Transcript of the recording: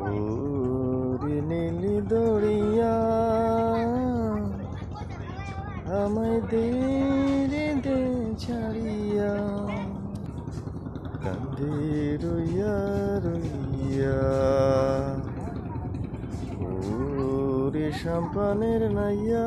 ওরে নীলি দড়িয়া আমায় দে দে ছাড়িয়া কান্দে রইয়া রইয়া ওরে সাম্পানের নাইয়া